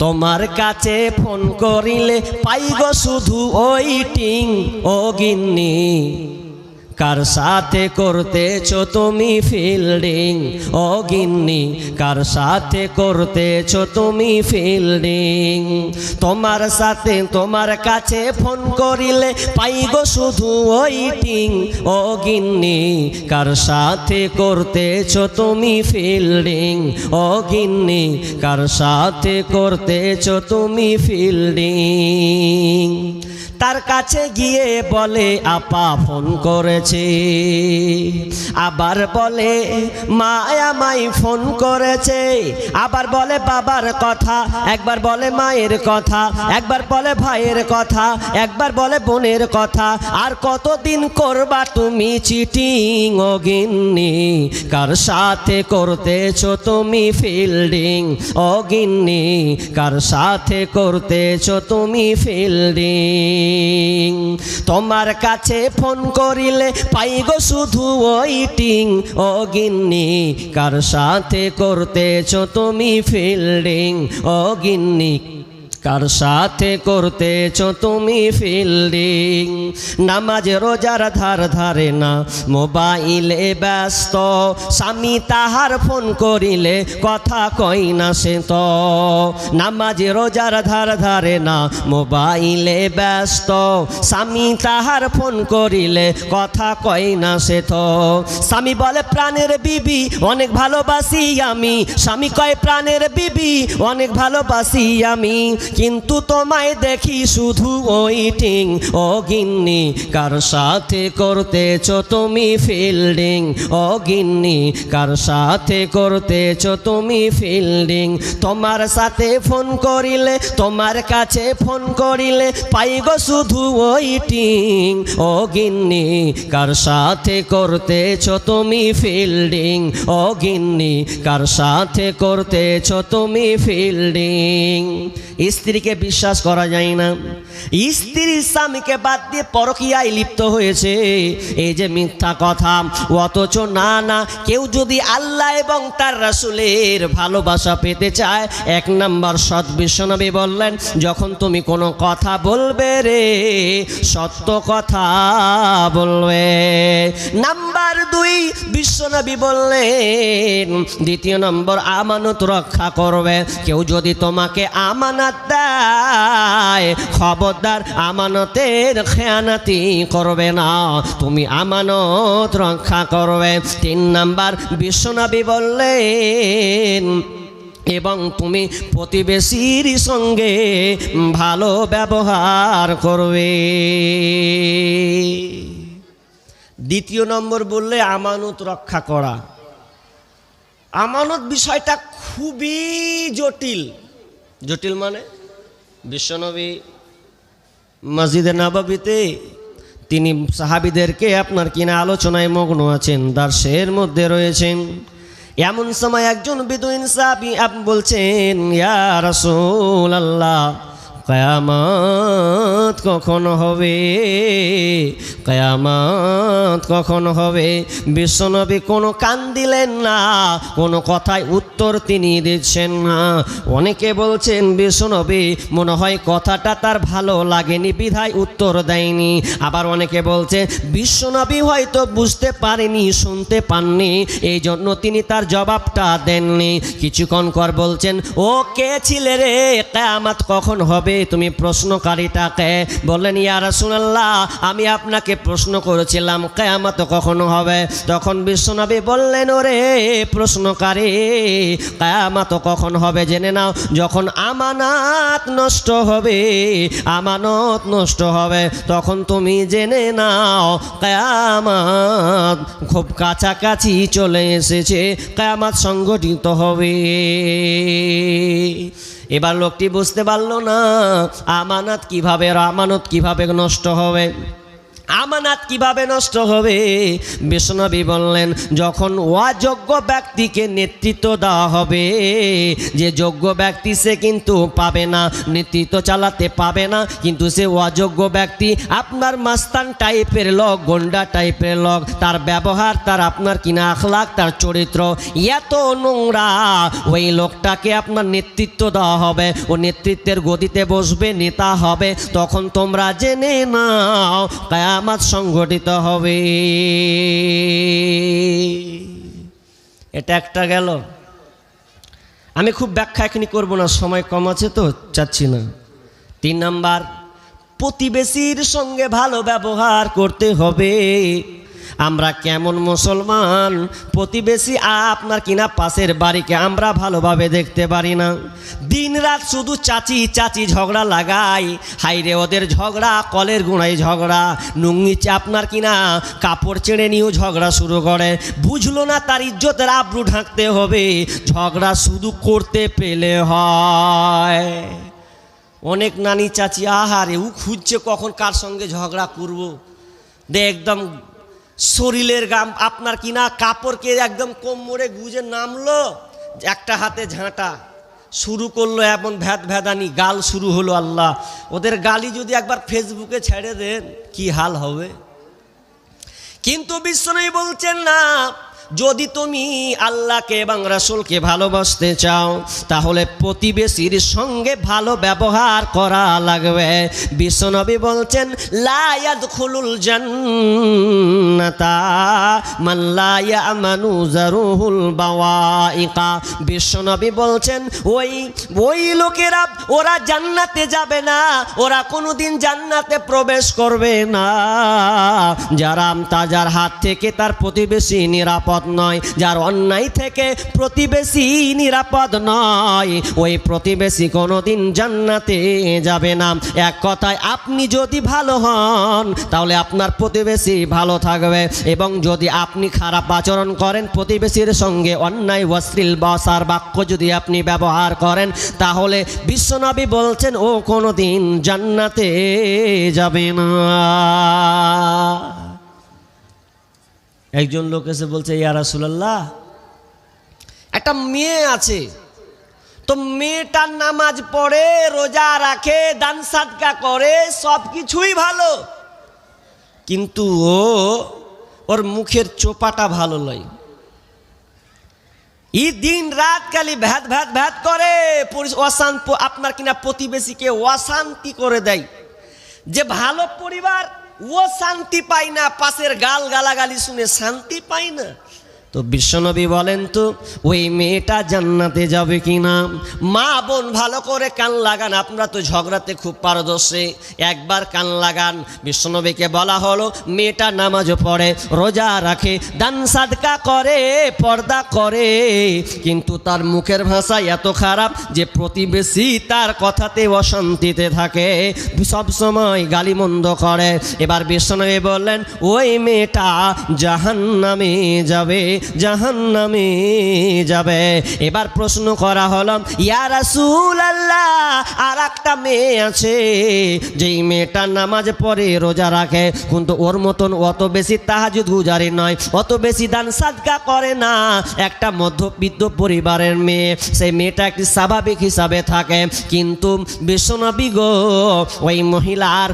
তোমার কাছে ফোন করিলে পাইব শুধু ওই টিং ও গিন্নি। কার সাথে করতেছ তুমি ফিল্ডিং ও গিন্নি, কার সাথে করতেছ তুমি ফিল্ডিং তোমার সাথে তোমার কাছে ফোন করিলে পাইব শুধু ওইটিং ও গিন্নি, কার সাথে করতেছ তুমি ফিল্ডিং ও গিন্নি, কার সাথে করতেছ তুমি ফিল্ডিং তার কাছে গিয়ে বলে, আপা, ফোন করেছে। আবার বলে মা আমায় ফোন করেছে। আবার বলে, বাবার কথা। একবার বলে, মায়ের কথা। একবার বলে, ভাইয়ের কথা। একবার বলে, বোনের কথা। আর কতদিন করবা তুমি চিটিং অগিন্নি কার সাথে করতেছ তুমি ফিল্ডিং অগিন্নি কার সাথে করতেছ তুমি ফিল্ডিং তোমার কাছে ফোন করিলে পাইগ শুধু ওইটিং ও গিন্নি, কার সাথে করতেছ তুমি ফিল্ডিং ও গিন্নি কার সাথে করতেছ তুমি ফিল্ডিং নামাজ, রোজার ধার ধারে না, মোবাইলে ব্যস্ত। স্বামী তাহার ফোন করিলে কথা কই না সে তো। নামাজ, রোজার ধার ধারে না, মোবাইলে ব্যস্ত। স্বামী তাহার ফোন করিলে কথা কই না সে তো। স্বামী বলে, প্রাণের বিবি, অনেক ভালোবাসি আমি। স্বামী কয়, প্রাণের বিবি, অনেক ভালোবাসি আমি। কিন্তু তোমায় দেখি শুধু ওইটিং ও গিন্নি, কার সাথে করতেছ তুমি ফিল্ডিং? ও গিন্নি, কার সাথে করতেছ তুমি ফিল্ডিং? তোমার সাথে ফোন করিলে, তোমার কাছে ফোন করিলে পাইব শুধু ওইটিং ও গিন্নি, কার সাথে করতেছ তুমি ফিল্ডিং? ও গিন্নি, কার সাথে করতেছ তুমি ফিল্ডিং? স্ত্রীকে বিশ্বাস করা যায় না। স্ত্রী স্বামীকে বাদ দিয়ে পরকিয়ায় লিপ্ত হয়েছে। এই যে মিথ্যা কথা, অথচ না না, কেউ যদি আল্লাহ এবং তার রাসুলের ভালোবাসা পেতে চায়, এক নাম্বার সৎ বিশ্বনবী বললেন, যখন তুমি কোনো কথা বলবে রে, সত্য কথা বলবে। নাম্বার দুই, বিশ্বনবী বললেন, দ্বিতীয় নম্বর আমানত রক্ষা করবে। কেউ যদি তোমাকে আমানত খবরদার আমানতের খেয়ানাতি করবে না। তুমি আমানত রক্ষা করবে। তিন নাম্বার, বিশ্বনবী বললেন, এবং তুমি প্রতিবেশীর সঙ্গে ভালো ব্যবহার করবে। দ্বিতীয় নম্বর বললে, আমানত রক্ষা করা। আমানত বিষয়টা খুবই জটিল। জটিল মানে? বিশ্বনবী মসজিদে নাবাবিতে তিনি সাহাবিদেরকে আপনার কিনা আলোচনায় মগ্ন আছেন দার্সের মধ্যে রয়েছেন। এমন সময় একজন বিদুইন সাহাবি আপনি বলছেন, ইয়া রাসূলুল্লাহ। আল্লাহ কয়ামত কখন হবে? কয়ামত কখন হবে? বিশ্বনবী কোনো কান দিলেন না, কোনো কথায় উত্তর তিনি দিচ্ছেন না। অনেকে বলছেন, বিশ্বনবী, মনে হয় কথাটা তার ভালো লাগেনি, বিধায় উত্তর দেয়নি। আবার অনেকে বলছে, বিশ্বনবী হয়তো বুঝতে পারেনি, শুনতে পাননি এই জন্য তিনি তার জবাবটা দেননি। কিছুক্ষণ কর বলছেন, ও কে ছিলে রে? কেয়ামত কখন হবে? তুমি প্রশ্নকারীটাকে বললেন, ইয়া রাসূলুল্লাহ, আমি আপনাকে প্রশ্ন করেছিলাম, কেয়ামত কখনো হবে? তখন বিশ্বনবী বললেন, ওরে প্রশ্নকারী, কেয়ামত কখন হবে জেনে নাও, যখন আমানাত নষ্ট হবে, আমানত নষ্ট হবে, তখন তুমি জেনে নাও, কেয়ামত খুব কাছাকাছি চলে এসেছে, কেয়ামত সংগঠিত হবে। এবার লোকটি বুঝতে পারল না আমানত কীভাবে আমানত কীভাবে নষ্ট হবে। আমানাত কীভাবে নষ্ট হবে? বিষ্ণবী বললেন, যখন অযোগ্য ব্যক্তিকে নেতৃত্ব দেওয়া হবে, যে যোগ্য ব্যক্তি সে কিন্তু পাবে না, নেতৃত্ব চালাতে পাবে না, কিন্তু সে অযোগ্য ব্যক্তি আপনার মাস্তান টাইপের লোক, গন্ডা টাইপের লোক, তার ব্যবহার, তার আপনার কিনা আখলাক, তার চরিত্র, এত নোংরা, ওই লোকটাকে আপনার নেতৃত্ব দেওয়া হবে, ও নেতৃত্বের গদিতে বসবে, নেতা হবে, তখন তোমরা জেনে নাও কায়ামাত সংঘটিত হবে। এটা একটা গেল। আমি খুব ব্যাখ্যা এখনই করব না, সময় কম আছে তো, চাচ্ছি না। তিন নাম্বার, প্রতিবেশীর সঙ্গে ভালো ব্যবহার করতে হবে। আমরা কেমন মুসলমান? প্রতিবেশী আপনার কিনা পাশের বাড়িকে আমরা ভালোভাবে দেখতে পারি না। দিন রাত শুধু চাচি চাচি ঝগড়া লাগাই হাইরে ওদের ঝগড়া, কলের গুঁড়াই ঝগড়া। নুঙ্গিছে আপনার কিনা, কাপড় চেড়ে নিয়েও ঝগড়া শুরু করে। বুঝলো না তার ইজ্জতের আব্রু ঢাকতে হবে। ঝগড়া শুধু করতে পেলে হয়। অনেক নানি চাচি, আহারে উ খুঁজছে কখন কার সঙ্গে ঝগড়া করব। দে একদম শরীরের গাম, আপনার কিনা কাপড়কে একদম কোমরে গুজে নামলো? একটা হাতে ঝাঁটা। শুরু করল এমন ভ্যাদ ভ্যাদানি, গাল শুরু হলো আল্লাহ। ওদের গালি যদি একবার ফেসবুকে ছেড়ে দেন, কি হাল হবে? কিন্তু বিশ্বনবী বলছেন না যদি তুমি আল্লাহকে এবং রাসূলকে ভালোবাসতে চাও, তাহলে প্রতিবেশীর সঙ্গে ভালো ব্যবহার করা লাগবে। বিশ্বনবী বলছেন লায়াদ খুলুল জান্নাতা মাল্লা ইয়ামানু জারুহুল বাওয়াইকা। বিশ্বনবী বলছেন, ওই ওই লোকেরা, ওরা জান্নাতে যাবে না, ওরা কোনোদিন জান্নাতে প্রবেশ করবে না। যারা তাজার হাত থেকে তার প্রতিবেশী নিরাপদ নয়, যার অন্যায় থেকে প্রতিবেশী নিরাপদ নয়। ওই প্রতিবেশী কোনোদিন জান্নাতে যাবে না। এক কথায়, আপনি যদি ভালো হন, তাহলে আপনার প্রতিবেশী ভালো থাকবে। এবং যদি আপনি খারাপ আচরণ করেন, প্রতিবেশীর সঙ্গে অন্যায়, অশ্লীল বসার বাক্য যদি আপনি ব্যবহার করেন, তাহলে বিশ্বনবী বলছেন, ও কোনোদিন জান্নাতে যাবে না। একজন লোক এসে বলছে, ইয়া রাসূলুল্লাহ, একটা মেয়ে আছে। তো মেয়েটার নামাজ পড়ে, রোজা রাখে, দান সাদকা করে সব কিছুই ভালো। কিন্তু ও, ওর মুখের চোপাটা ভালো লয় ই দিন রাত খালি ভ্যাত ভ্যাত ভ্যাত করে অশান্ত আপনার কিনা প্রতিবেশীকে অশান্তি করে দেয়। যে ভালো পরিবার ও শান্তি পায় না পাশের গাল গালাগালি শুনে শান্তি পায় না। তো বিশ্বনবী বলেন তো, ওই মেয়েটা জান্নাতে যাবে কি না মা বোন ভালো করে কান লাগান আপনারা তো ঝগড়াতে খুব পারদর্শী। একবার কান লাগান, বিশ্বনবীকে বলা হলো, মেয়েটা নামাজও পড়ে, রোজা রাখে, দান সাদকা করে, পর্দা করে। কিন্তু তার মুখের ভাষা এত খারাপ যে প্রতিবেশী তার কথাতে অশান্তিতে থাকে, সব সময় গালিমন্দ করে। এবার বিশ্বনবী বললেন, ওই মেয়েটা জাহান্নামে যাবে। জাহান্নামে যাবে। এবার প্রশ্ন করা হলো, ইয়া রাসূল আল্লাহ আর একটা মেয়ে আছে, যেই মেয়েটা নামাজ পড়ে, রোজা রাখে। কিন্তু ওর মতন অত বেশি তাহাজুদ গুজারি নয়, অত বেশি দান সাদকা করে না। একটা মধ্যবিত্ত পরিবারের মেয়ে সেই মেয়েটা একটি স্বাভাবিক হিসাবে থাকে। কিন্তু বিশ্বনবী গো, ওই মহিলার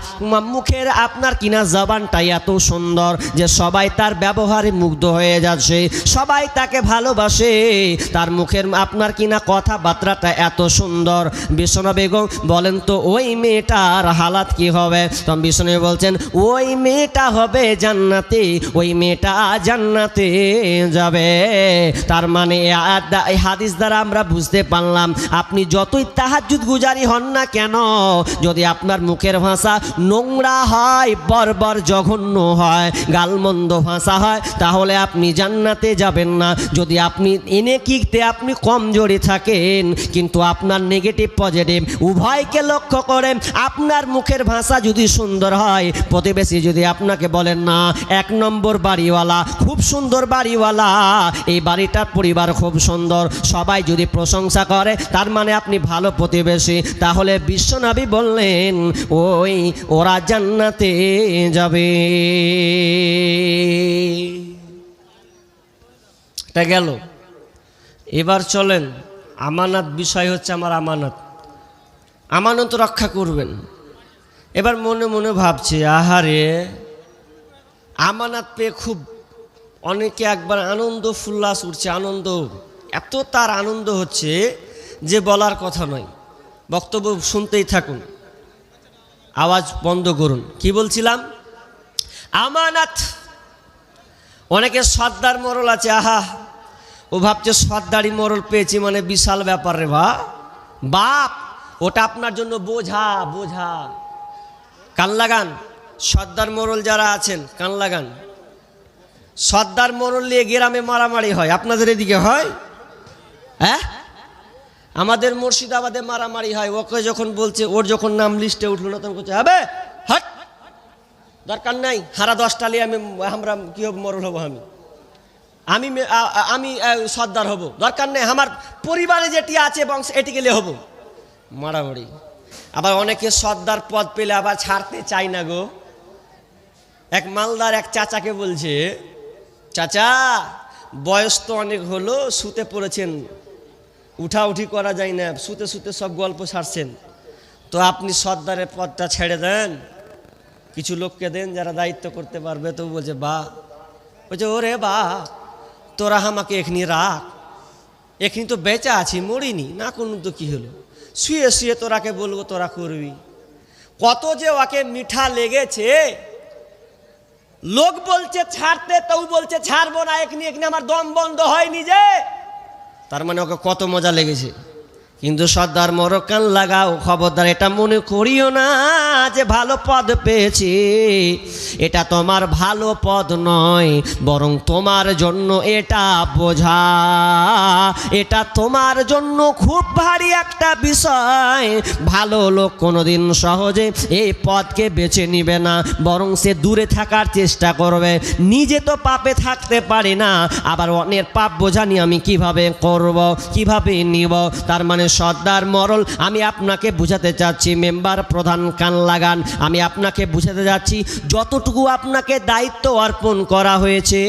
মুখের আপনার কিনা জবানটাই এত সুন্দর যে সবাই তার ব্যবহারে মুগ্ধ হয়ে যাচ্ছে। সবাই তাকে ভালোবাসে। তার মুখের আপনার কিনা কথাবার্তাটা এত সুন্দর। বিশ্বনবী বেগম বলেন তো, ওই মেয়েটার হালাত কি হবে? তখন বিষ্ণু বলছেন, ওই মেয়েটা হবে জান্নাতে, ওই মেয়েটা জান্নাতে যাবে। তার মানে এই হাদিস দ্বারা আমরা বুঝতে পারলাম, আপনি যতই তাহাজুদ গুজারি হন না কেন, যদি আপনার মুখের ভাষা নোংরা হয়, বর্বর জঘন্য হয়, গালমন্দ ভাষা হয়, তাহলে আপনি জান্নাতে জান্নাতে যাবেন না। যদি আপনি, এনে কিতে আপনি কমজোরি থাকেন, কিন্তু আপনার নেগেটিভ পজিটিভ উভয়কে লক্ষ্য করে আপনার মুখের ভাষা যদি সুন্দর হয়, প্রতিবেশী যদি আপনাকে বলেন, না, এক নম্বর বাড়িওয়ালা, খুব সুন্দর বাড়িওয়ালা, এই বাড়িটার পরিবার খুব সুন্দর, সবাই যদি প্রশংসা করে, তার মানে আপনি ভালো প্রতিবেশী। তাহলে বিশ্বনবী বললেন, ওই, ওরা জান্নাতে যাবে। এটা গেল। এবার চলেন, আমানত বিষয় হচ্ছে আমার আমানত। আমানত রক্ষা করবেন। এবার মনে মনে ভাবছে, আহারে, আমানত পেয়ে খুব অনেকে একবার আনন্দ ফুল্লাস উঠছে আনন্দ, এত তার আনন্দ হচ্ছে যে বলার কথা নয়। বক্তব্য শুনতেই থাকুন। আওয়াজ বন্ধ করুন। কি বলছিলাম? আমানাত অনেকে সর্দার মরল আছে, আহা ও ভাবছে, সর্দারি মরল পেয়েছি মানে বিশাল ব্যাপার রে বা। বাপ, ওটা আপনার জন্য বোঝা বোঝা। কান লাগান, সর্দার মোরল যারা আছেন, কান লাগান। সর্দার মোরল নিয়ে গ্রামে মারামারি হয়, আপনাদের এদিকে হয়? হ্যাঁ? আমাদের মুর্শিদাবাদে মারামারি হয়, ওকে যখন বলছে, ওর যখন নাম লিস্টে উঠল না, তখন বলছে হবে হট! দরকার নাই, হারা দশটা নিয়ে আমি, আমরা, কি মরল হব আমি? আমি আমি সর্দার হব। দরকার নেই, আমার পরিবারে যেটি আছে বংশ এটি গেলে হব। মারামারি। আবার অনেকে সর্দার পদ পেলে আবার ছাড়তে চায় না গো। এক মালদার এক চাচাকে বলছে, চাচা, বয়স তো অনেক হলো, শুতে পড়েছেন। উঠা উঠি করা যায় না, শুতে শুতে সব গল্প ছাড়ছেন তো আপনি সর্দারের পদটা ছেড়ে দেন। কিছু লোককে দেন যারা দায়িত্ব করতে পারবে। তো বলছে বা বলছে, ওরে বা তোরা আমাকে এখনি রাখ। এখনি তো বেচা আছি, মরিনি। না, কোন তো কী হলো। শুয়ে শুয়ে তোরাকে বলব, তোরা করবি। কত যে ওকে মিঠা লেগেছে, লোক বলছে ছাড়তে তাও বলছে ছাড়বো না। এখনি এখনি আমার দম বন্ধ হয়নি যে। তার মানে ওকে কত মজা লেগেছে। কিন্তু সর্দার মরকান লাগাও, খবরদার, এটা মনে করিও না যে ভালো পদ পেয়েছি। এটা তোমার ভালো পদ নয়, বরং তোমার জন্য এটা বোঝা। এটা তোমার জন্য খুব ভারী একটা বিষয়। ভালো লোক কোনোদিন সহজে এই পদকে বেছে নিবে না, বরং সে দূরে থাকার চেষ্টা করবে। নিজে তো পাপে থাকতে পারে না, আবার অন্যের পাপ বোঝা নিয়ে আমি কীভাবে করব, কীভাবে নিব? তার মানে সর্দার মরল, আমি আপনাকে বুঝাতে চাচ্ছি, মেম্বার প্রধান কান লাগান, আমি আপনাকে বুঝাতে যাচ্ছি যতটুকু আপনাকে দায়িত্ব অর্পণ করা হয়েছে,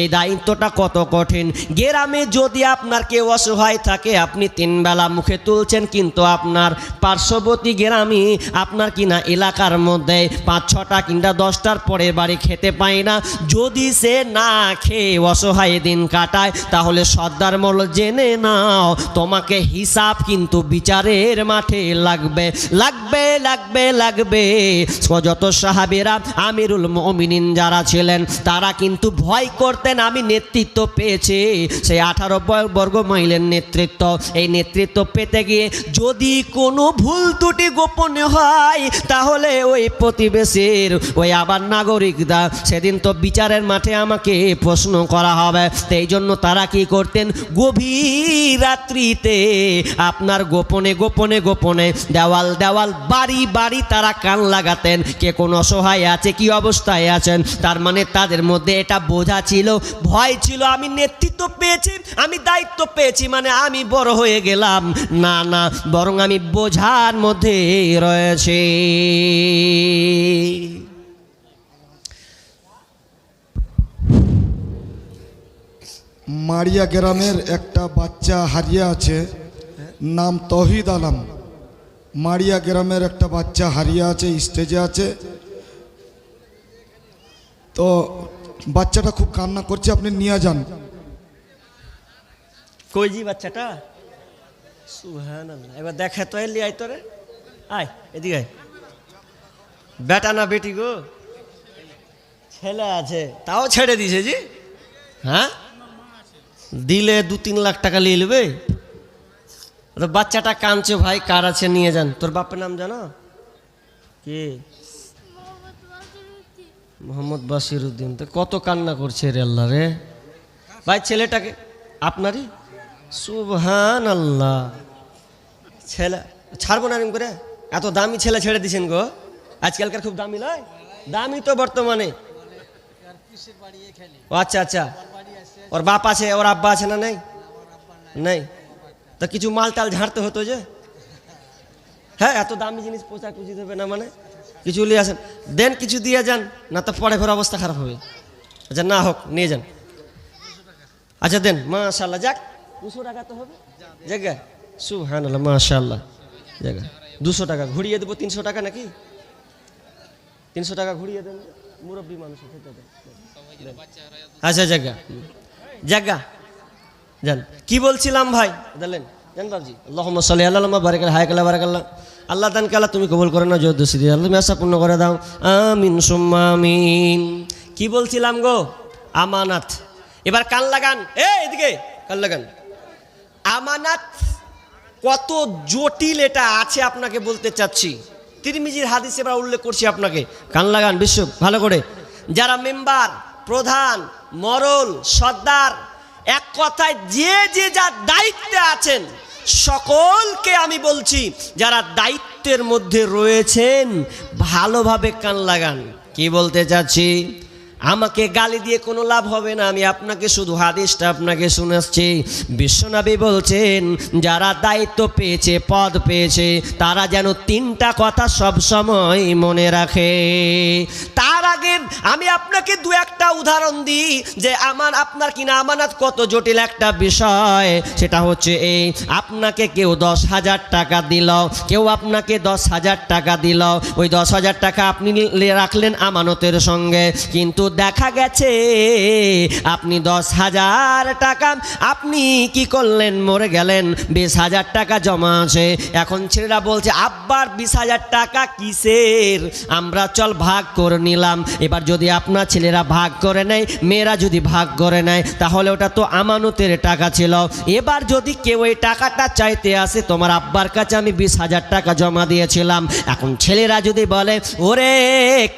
এই দায়িত্বটা কত কঠিন? গ্রামে যদি আপনার কেউ অসহায় থাকে, আপনি তিনবেলা মুখে তুলছেন, কিন্তু আপনার পার্শ্ববর্তী গ্রামে আপনার কিনা এলাকার মধ্যে পাঁচ ছটা কিংবা দশটার পরে বাড়ি খেতে পায় না। যদি সে না খেয়ে অসহায় দিন কাটায়, তাহলে সর্দার মল জেনে নাও, তোমাকে হিসাব কিন্তু বিচারের মাঠে লাগবে লাগবে লাগবে লাগবে। যত সাহাবেরা, আমিরুল মমিনিন যারা ছিলেন, তারা কিন্তু ভয় করতেন, আমি নেতৃত্ব পেয়েছি। সেই আঠারো বর্গ মাইলের নেতৃত্ব। এই নেতৃত্ব পেতে গিয়ে যদি কোনো ভুল ত্রুটি গোপনে হয়, তাহলে ওই প্রতিবেশীর, ওই আবার নাগরিকরা সেদিন তো বিচারের মাঠে আমাকে প্রশ্ন করা হবে। সেই জন্য তারা কি করতেন? গভীর রাত্রিতে আপনার গোপনে গোপনে গোপনে দেওয়াল দেওয়াল, বাড়ি বাড়ি তারা কান লাগাতেন। কে কোন অসহায় আছে, কি অবস্থায় আছেন? তার মানে তাদের মধ্যে এটা বোঝা ছিল, ভয় ছিল, আমি নেতৃত্ব পেয়েছি, আমি দায়িত্ব পেয়েছি মানে আমি বড় হয়ে গেলাম। না না, বরং আমি বোঝার মধ্যে রয়েছে। মারিয়া গ্রামের একটা বাচ্চা হারিয়ে আছে, নাম তহিদ আলম। মারিয়া গ্রামের একটা বাচ্চা হারিয়ে আছে স্টেজে আছে। তো বাচ্চাটা খুব কান্না করছে, আপনি নিয়ে যান। কইজি বাচ্চাটা? এবার দেখে তো এলি, আয় তোরে। আয়, এদিকে আয়। বেটা না বেটি গো? ছেলে আছে, তাও ছেড়ে দিছে জি। হ্যাঁ? দিলে দু তিন লাখ টাকা নিয়ে নেবে? বাচ্চাটা কাঁদছে ভাই, কার আছে নিয়ে যান। তোর বাপের নাম জানো? কে? মোহাম্মদ বাসির উদ্দিন তো কত কান্না করছে রে আল্লাহ রে। ভাই, ছেলেটাকে আপনারই? সুবহান আল্লাহ ছেলে ছাড়বো না এরকম করে? এত দামি ছেলে ছেড়ে দিছেন গো। আজকালকার খুব দামি নয় দামি তো বর্তমানে। ও আচ্ছা আচ্ছা। ওর বাপ আছে ওর আব্বা আছে না নেই নেই তা কিছু মাল টাল ঝাড়তে হতো যে হ্যাঁ এত দামি জিনিস পোশাক কুচি দেবে না মানে কিছু নিয়ে আসেন দেন কিছু দিয়ে যান না তো পরে ঘরে অবস্থা খারাপ হবে আচ্ছা না হোক নিয়ে যান আচ্ছা দেন মাশাল্লাহ যাক দুশো টাকা তো হবে জায়গা সুহান মাশাল্লাহ জায়গা দুশো টাকা ঘুরিয়ে দেবো তিনশো টাকা নাকি তিনশো টাকা ঘুরিয়ে দেন মুরব্বী মানুষ খেতে। আচ্ছা জায়গা জায়গা জান। কি বলছিলাম ভাই? দিলেন জান বাবজি। আল্লাহ সাল্লি আল্লাহ বারাকাল হায়াকাল্লাহ বারাকাল্লাহ আল্লাহ। দান কালা তুমি কবুল করে না সিদ্ধি আল্লাহ তুমি আশা পূর্ণ করে দাও। আমিন, সুম্মা আমিন। কি বলছিলাম গো? আমানাত। এবার কান লাগান। এ এদিকে। কান লাগান। আমানাত কত জটিল এটা আছে আপনাকে বলতে চাচ্ছি। তিরমিজির হাদিস এবার উল্লেখ করছি আপনাকে। কান লাগান, বিশ্ব, ভালো করে। যারা মেম্বার প্রধান, মরল, সর্দার, এক কথায় যে যে যার দায়িত্বে আছেন, সকলকে আমি বলছি, যারা দায়িত্বের মধ্যে রয়েছেন, ভালোভাবে কান লাগান। কি বলতে চাচ্ছি? আমাকে গালি দিয়ে কোনো লাভ হবে না। আমি আপনাকে শুধু হাদিসটা আপনাকে শুনাচ্ছি। বিশ্বনবী বলছেন, যারা দায়িত্ব পেয়েছে, পদ পেয়েছে, তারা যেন তিনটা কথা সব সময় মনে রাখে। তার আগে আমি আপনাকে দু একটা উদাহরণ দিই, যে আমার, আপনার কিনা আমানত কত জটিল একটা বিষয়। সেটা হচ্ছে এই, আপনাকে কেউ দশ হাজার টাকা দিল, কেউ আপনাকে দশ হাজার টাকা দিল। ওই দশ হাজার টাকা আপনি রাখলেন আমানতের সঙ্গে, কিন্তু দেখা গেছে, আপনি দশ হাজার টাকা, আপনি কি করলেন? মরে গেলেন, বিশ হাজার টাকা জমা আছে। এখন ছেলেরা বলছে, আব্বার বিশ হাজার টাকা কিসের? আমরা চল ভাগ করে নিলাম। এবার যদি আপনার ছেলেরা ভাগ করে নেয়, মেয়েরা যদি ভাগ করে নেয়, তাহলে ওটা তো আমানতের টাকা ছিল। এবার যদি কেউ এই টাকাটা চাইতে আসে, তোমার আব্বার কাছে আমি বিশ হাজার টাকা জমা দিয়েছিলাম। এখন ছেলেরা যদি বলে, ওরে,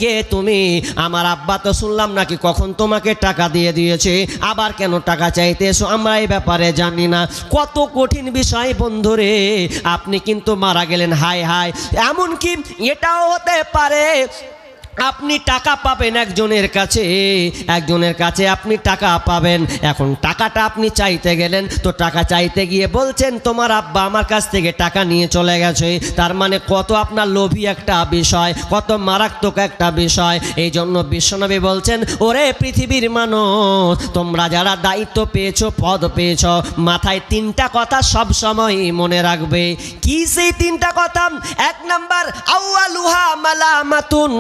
কে তুমি? আমার আব্বা তো শুনলাম নাকি কখন তোমাকে টাকা দিয়ে দিয়েছে? আবার কেন টাকা চাইতে এসো? আমরা এই ব্যাপারে জানি না। কত কঠিন বিষয় বন্ধুরে, আপনি কিন্তু মারা গেলেন, হায় হাই এমনকি এটাও হতে পারে আপনি টাকা পাবেন একজনের কাছে একজনের কাছে আপনি টাকা পাবেন। এখন টাকাটা আপনি চাইতে গেলেন, তো টাকা চাইতে গিয়ে বলছেন, তোমার আব্বা আমার কাছ থেকে টাকা নিয়ে চলে গেছে। তার মানে কত আপনার লোভী একটা বিষয়, কত মারাত্মক একটা বিষয়। এই জন্য বিশ্বনবী বলছেন, ওরে পৃথিবীর মানুষ, তোমরা যারা দায়িত্ব পেয়েছ, পদ পেয়েছ, মাথায় তিনটা কথা সব সময় মনে রাখবে। কি সেই তিনটা কথা? এক নাম্বার, আউয়ালুহা মালামাতুন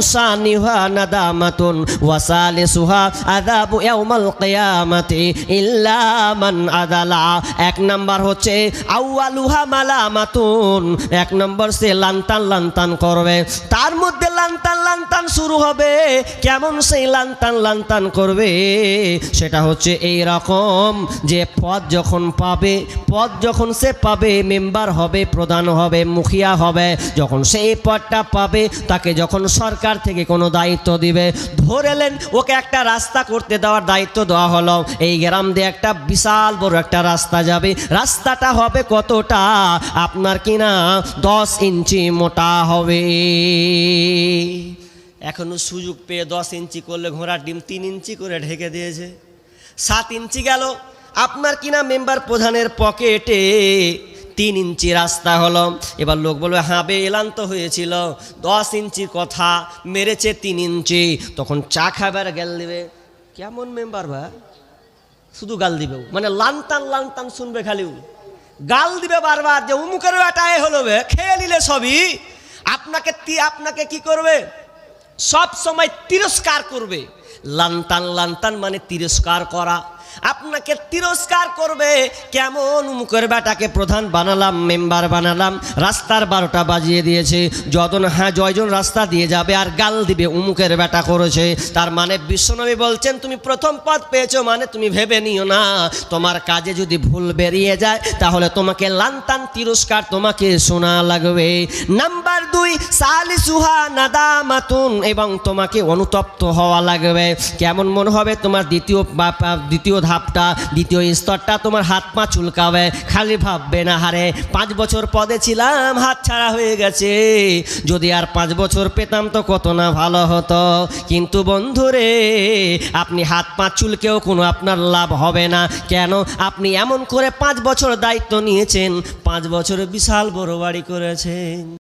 সানিহা নাদামাতুন ওয়াসালিসুহা আযাবু ইয়াউমাল কিয়ামাতি ইল্লা মান এক নাম্বার হচ্ছে আউয়ালুহা মালামাতুন। এক নম্বর সে লান্তান লান্তান করবে। তার মধ্যে লান্তান লান্তান শুরু হবে। কেমন সেই লান্তান লান্তান করবে? সেটা হচ্ছে এই রকম যে পদ যখন পাবে, পদ যখন সে পাবে, মেম্বার হবে, প্রধান হবে, মুখিয়া হবে, যখন সেই পদটা পাবে, তাকে যখন সরকার থেকে কোনো দায়িত্ব দিবে। ধরেলেন ওকে একটা রাস্তা করতে দেওয়ার দায়িত্ব দেওয়া হলো। এই গ্রাম দিয়ে একটা বিশাল বড় একটা রাস্তা যাবে। রাস্তাটা হবে কতটা? আপনার কিনা দশ ইঞ্চি মোটা হবে। এখনও সুযোগ পেয়ে দশ ইঞ্চি করলে ঘোড়ার ডিম তিন ইঞ্চি করে ঢেকে দিয়েছে। সাত ইঞ্চি গেল। আপনার কিনা মেম্বার প্রধানের পকেটে তিন ইঞ্চি রাস্তা হলো। এবার লোক বলবে হ্যাঁ বে এলান তো হয়েছিল। দশ ইঞ্চির কথা, মেরেছে তিন ইঞ্চি। তখন চা খাবার গেল দেবে। কেমন মেম্বার ভা শুধু গাল দিবে। মানে লানতান লানতান শুনবে খালি ও। গাল দিবে বারবার যে উমুকের এটাই হলো বে, খেয়ে নিলে সবই। আপনাকে আপনাকে কি করবে? সব সময় তিরস্কার করবে। লানতান লানতান মানে তিরস্কার করা। আপনাকে তিরস্কার করবে। কেমন মুখের বেটাকে প্রধান বানালাম, মেম্বার বানালাম, রাস্তার বারোটা বাজিয়ে দিয়েছে। যজন হ্যাঁ জয়জন রাস্তা দিয়ে যাবে আর গাল দিবে, উমুকের বেটা করেছে। তার মানে বিশ্বনবী বলছেন, তুমি প্রথম পদ পেয়েছ মানে তুমি ভেবে নিও না। তোমার কাজে যদি ভুল বেরিয়ে যায়, তাহলে তোমাকে লানতান তিরস্কার তোমাকে শোনা লাগবে। নাম্বার দুই, সালিসুহা নাদামাতুন, এবং তোমাকে অনুতপ্ত হওয়া লাগবে। কেমন মনে হবে? তোমার দ্বিতীয় দ্বিতীয় ধাপটা, দ্বিতীয় স্তরটা তোমার হাত পা চুলকাবে, খালি ভাববে না, হারে পাঁচ বছর পদে ছিলাম, হাত ছাড়া হয়ে গেছে। যদি আর পাঁচ বছর পেতাম তো কত না ভালো হতো। কিন্তু বন্ধুরে, আপনি হাত পা চুলকেও কোনো আপনার লাভ হবে না। কেন? আপনি এমন করে পাঁচ বছর দায়িত্ব নিয়েছেন, পাঁচ বছরে বিশাল বড় বাড়ি করেছেন।